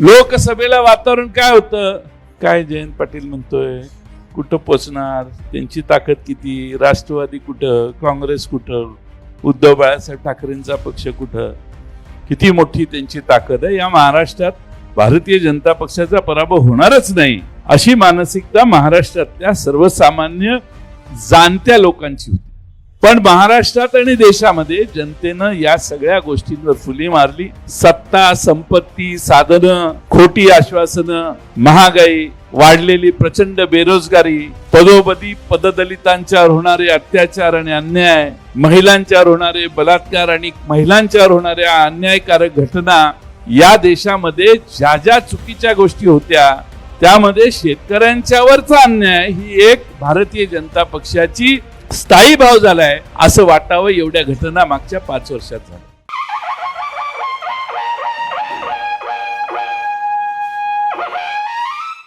लोकसभेला वातावरण काय होतं? काय जयंत पाटील म्हणतोय? कुठं पोचणार? त्यांची ताकद किती? राष्ट्रवादी कुठं? काँग्रेस कुठं? उद्धव बाळासाहेब ठाकरेंचा पक्ष कुठं? किती मोठी त्यांची ताकद आहे? या महाराष्ट्रात भारतीय जनता पक्षाचा पराभव होणारच नाही. अशी मानसिकता महाराष्ट्रातल्या सर्वसामान्य जाणत्या लोकांची होती. पण महाराष्ट्रात आणि देशामध्ये जनतेनं या सगळ्या गोष्टींवर फुली मारली. सत्ता संपत्ती साधनं खोटी आश्वासनं महागाई वाढलेली प्रचंड बेरोजगारी पदोपदी पददलितांच्यावर होणारे अत्याचार आणि अन्याय महिलांच्यावर होणारे बलात्कार आणि महिलांच्यावर होणाऱ्या अन्यायकारक घटना या देशामध्ये ज्या ज्या चुकीच्या गोष्टी होत्या त्यामध्ये शेतकऱ्यांच्यावरचा अन्याय ही एक भारतीय जनता पक्षाची स्थायी भाव झालाय असं वाटावं एवढ्या घटना मागच्या पाच वर्षात झाल्या.